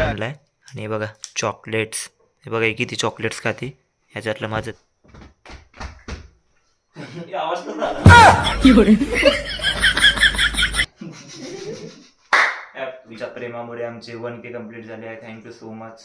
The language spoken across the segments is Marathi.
आणलाय. आणि हे बघा चॉकलेट्स हे बघा किती चॉकलेट्स खाते. ह्याच्यातलं माझं. तुमच्या प्रेमामुळे आमचे वन के कंप्लीट झाले आहे. Thank you so much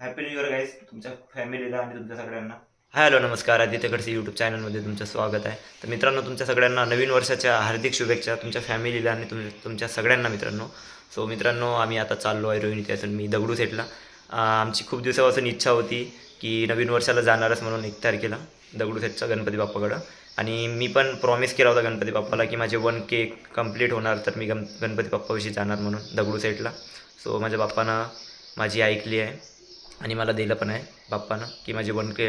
happy new year guys तुमच्या फॅमिलीला आणि तुमच्या सगळ्यांना. हॅलो नमस्कार. आदित्यकडचे यूट्यूब चॅनलमध्ये तुमचं स्वागत आहे. तर मित्रांनो तुमच्या सगळ्यांना नवीन वर्षाच्या हार्दिक शुभेच्छा तुमच्या फॅमिलीला आणि तुम तुमच्या सगळ्यांना मित्रांनो. सो मित्रांनो आम्ही आता चाललो आहे रोहिणी त्यातून मी दगडू सेटला आमची खूप दिवसापासून इच्छा होती की नवीन वर्षाला जाणारच म्हणून एक तारखेला दगडू सेटचा गणपती बाप्पाकडं. आणि मी पण प्रॉमिस केला होता गणपती बाप्पाला की माझे वन के कंप्लीट होणार तर मी गण गणपती बाप्पाविषयी जाणार म्हणून दगडू सेटला सो माझ्या बाप्पानं माझी ऐकली आहे. आणि मला दिलं पण आहे बाप्पानं की माझे one K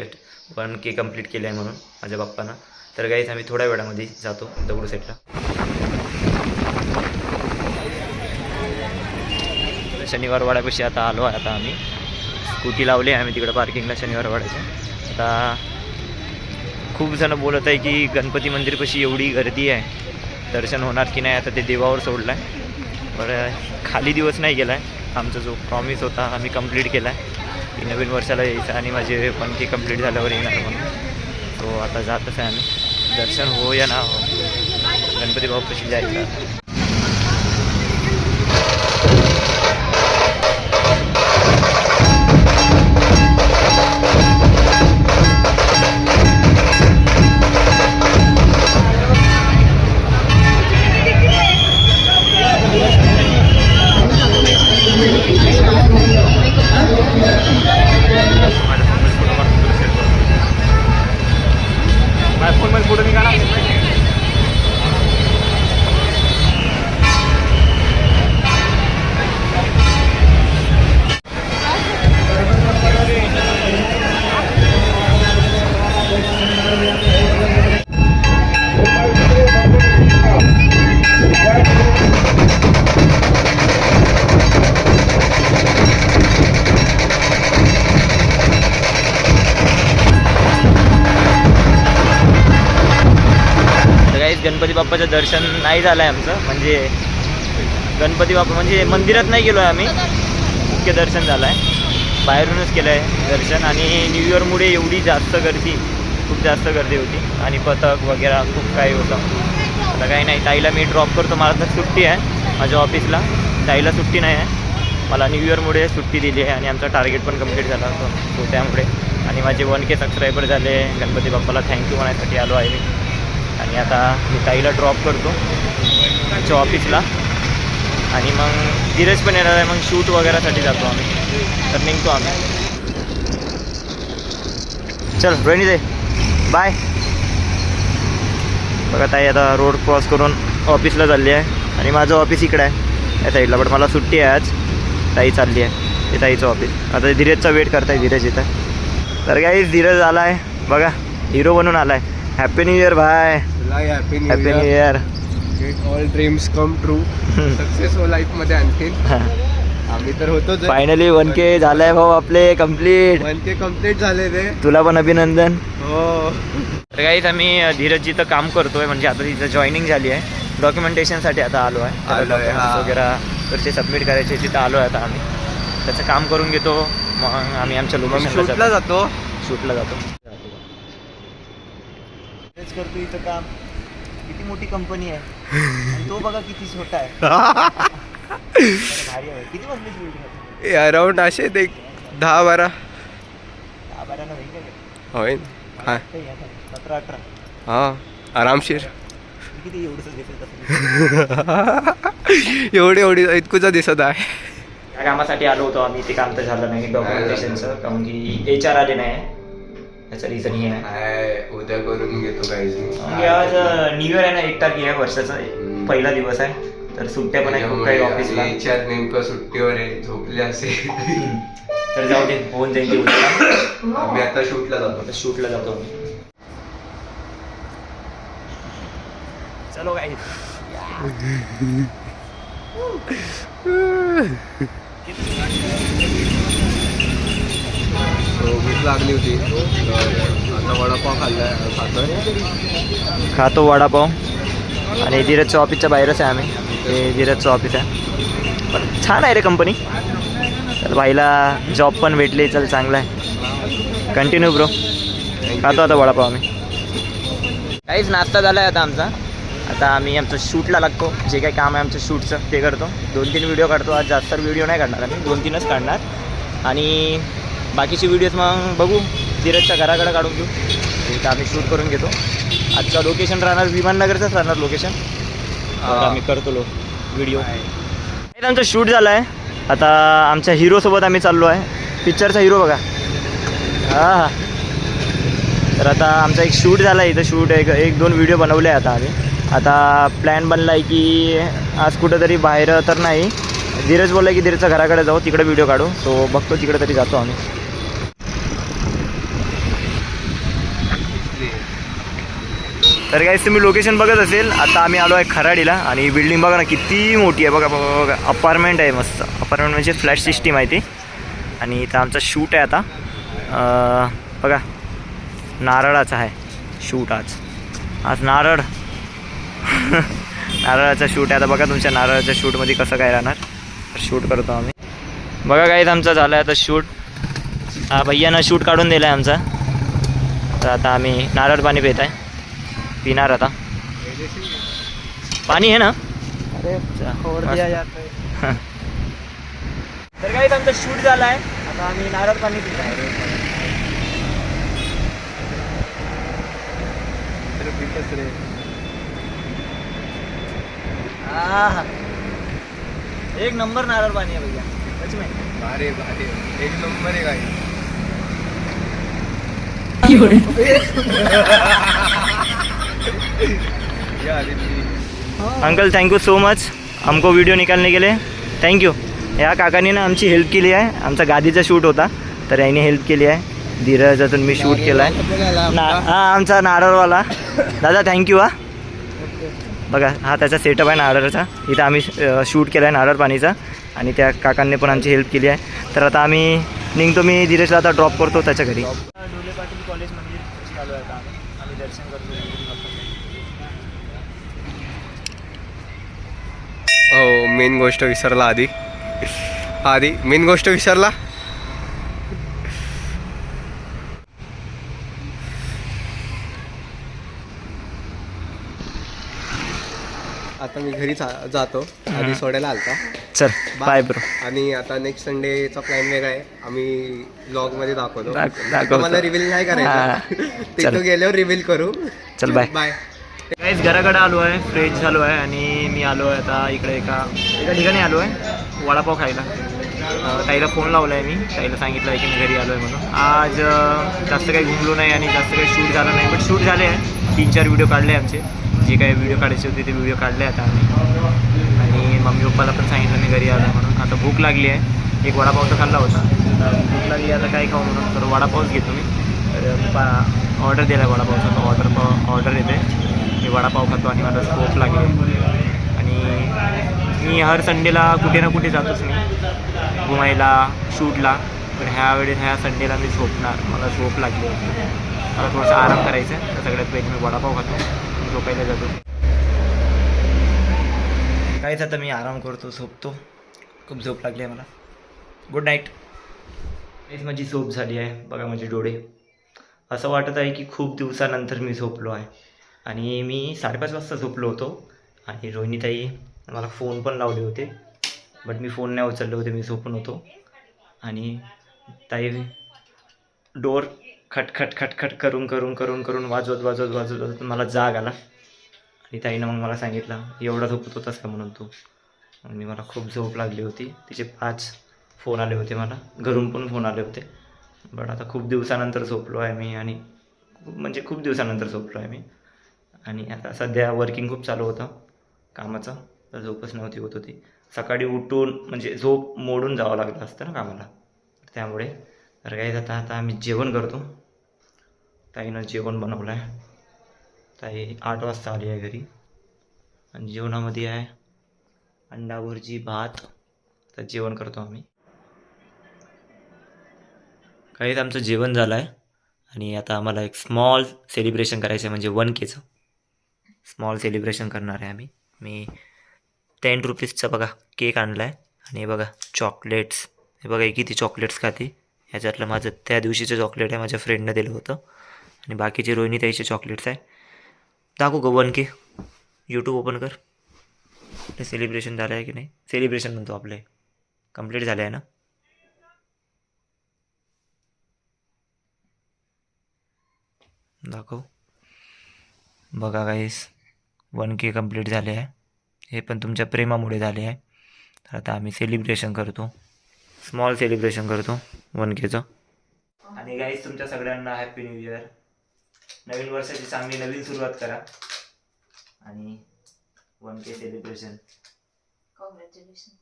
one K complete केले आहे म्हणून माझ्या बाप्पानं. तर गाईस आम्ही थोड्या वेळामध्ये जातो दगडू सेटला शनिवार वाड्यापाशी आता आलो आहे आता आम्ही. स्कूटी लावली आहे आम्ही तिकडं पार्किंगला शनिवार वाड्याच्या. आता खूप जण बोलत आहे की गणपती मंदिरपाशी एवढी गर्दी आहे. दर्शन होणार की नाही आता ते देवावर सोडलं आहे बरं खाली दिवस नाही गेला आहे आमचा जो प्रॉमिस होता आम्ही कंप्लीट केला आहे की नवीन वर्षाला यायचं आणि माझे पंखे कंप्लीट झाल्यावर येणार म्हणून. तो आता जातच आहे आम्ही दर्शन हो या ना. हो गणपती बाप्पाशी जायचं गणपती बाप्पाचं दर्शन नाही झालं आहे आमचं. म्हणजे गणपती बाप्पा म्हणजे मंदिरात नाही गेलो आहे आम्ही. मुख्य दर्शन झालं आहे बाहेरूनच केलं आहे दर्शन आणि न्यू इयरमुळे एवढी जास्त गर्दी खूप जास्त गर्दी होती. आणि पथक वगैरे खूप काही होतं. आता काही नाही ताईला मी ड्रॉप करतो. मला तर सुट्टी आहे माझ्या ऑफिसला ताईला सुट्टी नाही आहे. मला न्यू इयरमुळे सुट्टी दिली आहे आणि आमचा टार्गेट पण कंप्लीट झाला होता. तो त्यामुळे. आणि माझे वन के सबस्क्रायबर झाले. गणपती बाप्पाला थँक्यू म्हणायसाठी आलो आहे मी. आणि आता मी ताईला ड्रॉप करतो आमच्या ऑफिसला आणि मग धीरज पण येणार आहे मग शूट वगैरेसाठी जातो आम्ही. तर निघतो आम्ही. चल रोहिणी दे बाय बघा ताई आता रोड क्रॉस करून ऑफिसला चालली आहे. आणि माझं ऑफिस इकडं आहे या साईडला बट मला सुट्टी आहे आज. ताई चालली आहे ते ताईचं ऑफिस आता धीरजचा वेट करताय धीरज इथं. तर काही धीरज आला आहे बघा हिरो बनून आला आहे हॅपी न्यू इयर भाय happy happy new year all dreams come true success हो लाईफमध्ये आणखीन. आम्ही तर होतोच फायनली वन के झालाय भाऊ आपले कंप्लीट वन के कंप्लीट झाले ते तुला पण अभिनंदन. हो. तर काहीच आम्ही धीरज जिथं काम करतोय म्हणजे आता तिथं जॉईनिंग झाली आहे. डॉक्युमेंटेशनसाठी आता आलो आहे. आलोय, हा. वगैरे सबमिट करायचे तिथं आलो आहे आता आम्ही. त्याचं काम करून घेतो. मग आम्ही आमच्या मग लोकेशनला शूटला जातो. शूटला जातो. करतो इथं काम. किती मोठी कंपनी आहे. आणि तो बघा किती छोटा आहे. भारी आहे. किती बिल्डिंग अराउंड असे ते दहा बारा. काय? हा. काही आहे का? सतरा अठरा. हा आरामशीर. किती एवढंच दिसेल तसं एवढी एवढी इतकुचा दिसत आहे. या कामासाठी आलो होतो आम्ही. ते काम तर झालं नाही. डॉक्युमेंटेशनचं कारण की एच आर आले नाही. त्याचं रिझन हे आहे उद्या करून घेतो काहीच म्हणजे आज न्यू इयर आहे ना एक तारखे आहे वर्षाचा पहिला दिवस आहे. तर सुट्ट्या पण आहे खूप काही ऑफिसला नेमकं सुट्टीवर आहे झोपले असेल. तर जाऊ दे होऊन जाईल ते उद्या. आम्ही आता शूटला जातो. आता शूटला जातो चलो काय भूक लागली होती. आता वडापाव खाल्लाय खातोय. खातो वडापाव. आणि धीरजच्या ऑफिसच्या बाहेरच आहे आम्ही. ते धीरजचं ऑफिस आहे. पण छान आहे रे कंपनी तर भाईला जॉब पण भेटली चल चांगलं आहे. कंटिन्यू ब्रो खातो आता वडापाव आम्ही. काहीच नाश्ता झाला आहे आता आमचा. आता आम्ही आमचं शूटला लागतो. जे काही काम आहे आमचं शूटचं ते करतो. दोन तीन व्हिडिओ काढतो. आज जास्त व्हिडिओ नाही काढणार आम्ही. दोन तीनच काढणार. आणि बाकीचे व्हिडिओज मग बघू. धीरजच्या घराकडे काढून घेऊ. तिथं आम्ही शूट करून घेतो. आजचं लोकेशन राहणार विमाननगरचंच राहणार लोकेशन आम्ही करतो लो व्हिडिओ आमचं शूट झालं आहे आता आमच्या हिरोसोबत आम्ही चाललो आहे. पिक्चरचा हिरो बघा. हां. हां तर आता आमचा एक शूट झाला आहे इथं. शूट एक एक दोन व्हिडिओ बनवले आहे आता आम्ही. आता प्लॅन बनला आहे की आज कुठंतरी बाहेर तर नाही. धीरज बोलला की धीरजच्या घराकडे जाऊ. तिकडे व्हिडिओ काढू. तो बघतो तिकडे तरी जातो आम्ही. तर काहीच तुम्ही लोकेशन बघत असेल आता आम्ही आलो आहे खराडीला आणि बिल्डिंग बघा ना किती मोठी आहे. बघा बघा बघा अपार्टमेंट आहे मस्त. अपार्टमेंट म्हणजे फ्लॅट सिस्टीम आहे ती. आणि इथं आमचा शूट आहे आता. बघा नारळाचा आहे शूट आज. आज नारळ. नारळाचा शूट आहे. आता बघा तुमच्या नारळाच्या शूटमध्ये कसं काय राहणार. शूट करतो आम्ही. बघा काहीच आमचा झाला आहे आता शूट हा भैयानं शूट काढून दिला आहे आमचा. तर आता आम्ही नारळ पाणी पित आहे. पिणार आता पाणी आहे ना? तर काही आमचा शूट झाला आहे. आता आम्ही नारळ पाणी पित आहे. एक नंबर नारळ पाणी आहे भैया. सच में भारी भारी. एक नंबर आहे काय uncle thank you so much हमको वीडियो निकालने के लिए. थँक्यू या काकाने ना आमची हेल्प केली आहे. आमचा गादीचा शूट होता. तर याने हेल्प केली आहे. धीरजातून मी शूट केला आहे. ना हा आमचा नारळवाला. दादा थँक्यू हा. बघा हा त्याचा सेटअप आहे नारळाचा. इथं आम्ही शूट केला आहे नारळ पाणीचा. आणि त्या काकांनी पण आमची हेल्प केली आहे. तर आता आम्ही निघतो. मी धीरजला आता ड्रॉप करतो त्याच्या घरी डोले पाटील कॉलेज मंदिर आलो आहे आता आम्ही आम्ही दर्शन करतो हो मेन गोष्ट विसरला आधी. आधी मेन गोष्ट विसरला. आता मी घरी जातो. आधी सोडायला आलता. चल बाय. ब्रो आणि आता नेक्स्ट संडेचा प्लॅन वेगळा आहे. आम्ही ब्लॉगमध्ये दाखवतो. दाख- दाखवतो. मला रिव्हील नाही. करायचं. तिथं गेल्यावर रिव्हील करू. चल बाय बाय काहीच घराकडे आलो आहे फ्रेश झालो आहे आणि मी आलो आहे आता इकडे एका एका ठिकाणी आलो आहे वडापाव खायला. ताईला फोन लावला आहे मी. ताईला सांगितलं आहे की मी घरी आलो आहे म्हणून. आज जास्त काही घुमलो नाही आणि जास्त काही शूट झालं नाही बट शूट झाले आहे. तीन चार व्हिडिओ काढले आमचे. जे काही व्हिडिओ काढायचे होते ते व्हिडिओ काढले आता आम्ही. आणि मम्मी पप्पाला पण सांगितलं मी घरी आलो आहे म्हणून. आता भूक लागली आहे. एक वडापाव तर खाल्ला होता. भूक लागली आता काय खाऊ म्हणून? तर वडापावच घेतो मी. तर ऑर्डर दिला आहे वडापावचा. ऑर्डर ऑर्डर येते मी वडापाव खातो आणि मला स्कोप लागेल. आणि मी हर संडेला कुठे ना कुठे जातोच मी. घुमायला शूटला. पण ह्या वेळेस ह्या संडेला मी झोपणार. मला झोप लागली. होती मला थोडासा आराम करायचा आहे तर सगळ्यात पहिले मी वडापाव खातो. झोपायला जातो. काहीच आता मी आराम करतो झोपतो. खूप झोप लागली आहे मला. गुड नाईट हेच माझी झोप झाली आहे. बघा माझे डोळे. असं वाटत आहे की खूप दिवसानंतर मी झोपलो आहे. आणि मी साडेपाच वाजता झोपलो होतो. आणि रोहिणीताई मला फोन पण लावले होते. बट मी फोन नाही उचलले होते मी झोपून होतो. आणि ताई डोर खटखट खटखट करून करून करून करून वाजवत वाजवत वाजवत वाजवत मला जाग आला. आणि ताईनं मग मला सांगितलं एवढा झोपत होतास का? म्हणून तू. आणि मला खूप झोप लागली होती. तिचे पाच फोन आले होते मला. घरून पण फोन आले होते. बट आता खूप दिवसानंतर झोपलो आहे मी आणि खूप म्हणजे खूप दिवसानंतर झोपलो आहे मी. आणि आता सध्या वर्किंग खूप चालू होतं कामाचं. तर झोपच नव्हती होत होती. सकाळी उठून म्हणजे झोप मोडून जावं लागलं असतं ना कामाला. त्यामुळे तर काही आता आता आम्ही जेवण करतो. ताईनं जेवण बनवलं आहे ताई आठ वाजता आली आहे घरी. आणि जेवणामध्ये आहे अंडा भुर्जी भात. तर जेवण करतो आम्ही. काहीच आमचं जेवण झालं आहे आणि आता आम्हाला एक स्मॉल सेलिब्रेशन करायचं आहे म्हणजे वन केचं स्मॉल सेलिब्रेशन करणार आहे आम्ही. मी टेन रुपीजचा बघा केक आणला आहे आणि हे बघा चॉकलेट्स हे बघा किती चॉकलेट्स खाते. ह्याच्यातलं माझं त्या दिवशीचं चॉकलेट आहे माझ्या फ्रेंडनं दिलं होतं. आणि बाकीचे रोहिणी त्याचे चॉकलेट्स आहे. दाखवू का वन के. यूट्यूब ओपन कर. ते सेलिब्रेशन झालं आहे की नाही? सेलिब्रेशन म्हणतो आपले. कंप्लीट झालं आहे ना? दाखव. बघा काहीस वन के कंप्लीट झाले आहे. हे पण तुमच्या प्रेमामुळे झाले आहे. तर आता आम्ही सेलिब्रेशन करतो. स्मॉल सेलिब्रेशन करतो वन केचं आणि गाईस तुमच्या सगळ्यांना हॅपी न्यू इयर नवीन वर्षाची चांगली नवीन सुरुवात करा. आणि वन के सेलिब्रेशन कॉंग्रॅच्युलेशन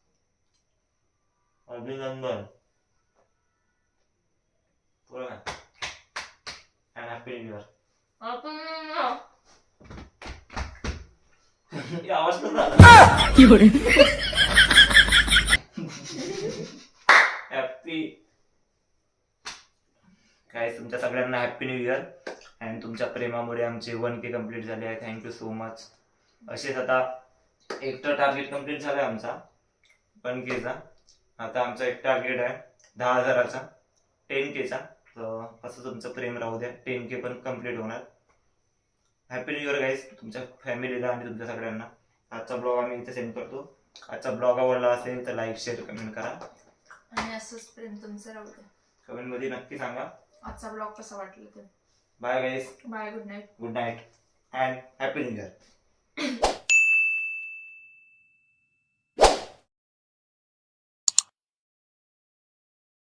अभिनंदन. काय हॅपी न्यू इयर आवाज हॅपी काय तुमच्या सगळ्यांना हॅपी न्यू इयर अँड तुमच्या प्रेमामुळे आमचे वन के कंप्लीट झाले आहे. थँक्यू सो मच असेच आता एक तर टार्गेट कंप्लीट झाला आहे आमचा वन केचा आता आमचा एक टार्गेट आहे. दहा हजाराचा. टेन केचा तर असं तुमचं प्रेम राहू द्या. टेन के पण कंप्लीट होणार. हॅपी न्यू इयर गाईज तुमच्या फॅमिलीला आणि तुमच्या सगळ्यांना. आजचा ब्लॉग आम्ही इथे सेंड करतो. आजचा ब्लॉग आवडला असेल तर लाईक शेअर कमेंट करा. आणि असंच प्रेम तुमचं राहू द्या कमेंटमध्ये नक्की सांगा. आजचा ब्लॉग कसा वाटला ते? Bye guys bye good night good night and happy new year